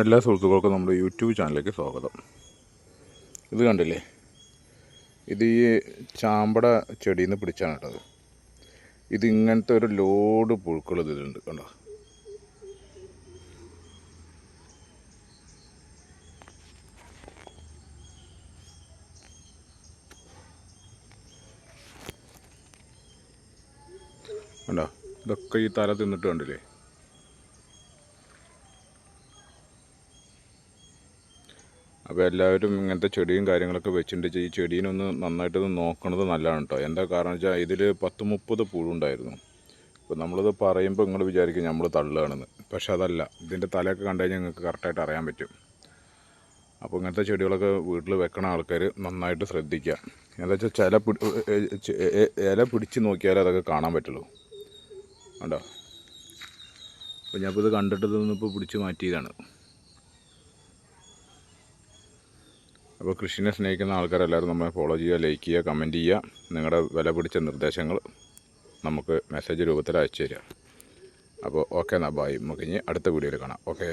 എല്ലാ സുഹൃത്തുക്കൾക്കും നമ്മുടെ യൂട്യൂബ് ചാനലിലേക്ക് സ്വാഗതം. ഇത് കണ്ടില്ലേ? ഇത് ഈ ചാമ്പട ചെടിയിൽ നിന്ന് പിടിച്ചാണ് കേട്ടത്. ഇത് ഇങ്ങനത്തെ ഒരു ലോഡ് പുഴുക്കൾ ഇതിലുണ്ട് കണ്ടോ? കണ്ടോ? ഇതൊക്കെ ഈ തല തിന്നിട്ട് കണ്ടില്ലേ? അപ്പോൾ എല്ലാവരും ഇങ്ങനത്തെ ചെടിയും കാര്യങ്ങളൊക്കെ വെച്ചിട്ടുണ്ട് ഈ ചെടീനൊന്ന് നന്നായിട്ടൊന്ന് നോക്കണത് നല്ലതാണ് കേട്ടോ എന്താ കാരണം വെച്ചാൽ ഇതിൽ പത്ത് മുപ്പത് പുഴുണ്ടായിരുന്നു. അപ്പോൾ നമ്മളിത് പറയുമ്പോൾ നിങ്ങൾ വിചാരിക്കും നമ്മൾ തള്ളുകയാണെന്ന് പക്ഷെ അതല്ല ഇതിന്റെ തലയൊക്കെ കണ്ടു കഴിഞ്ഞാൽ നിങ്ങൾക്ക് കറക്റ്റായിട്ട് അറിയാൻ പറ്റും. അപ്പോൾ ഇങ്ങനത്തെ ചെടികളൊക്കെ വീട്ടിൽ വെക്കണ ആൾക്കാർ നന്നായിട്ട് ശ്രദ്ധിക്കുക എന്താ വെച്ചാൽ ചില പിടി ഇല പിടിച്ച് നോക്കിയാലേ അതൊക്കെ കാണാൻ പറ്റുള്ളൂ. കണ്ടോ? അപ്പോൾ ഞാനിപ്പോൾ ഇത് കണ്ടിട്ട് ഇതൊന്നിപ്പോൾ പിടിച്ച് മാറ്റിയതാണ്. അപ്പോൾ കൃഷിനെ സ്നേഹിക്കുന്ന ആൾക്കാരെല്ലാവരും നമ്മളെ ഫോളോ ചെയ്യുക ലൈക്ക് ചെയ്യുക കമന്റ് ചെയ്യുക. നിങ്ങളുടെ വില പിടിച്ച നിർദ്ദേശങ്ങൾ നമുക്ക് മെസ്സേജ് രൂപത്തിൽ അയച്ചു തരിക അപ്പോൾ ഓക്കെ എന്നാൽ ബായ് നമുക്ക് ഇനി അടുത്ത വീഡിയോയിൽ കാണാം. ഓക്കെ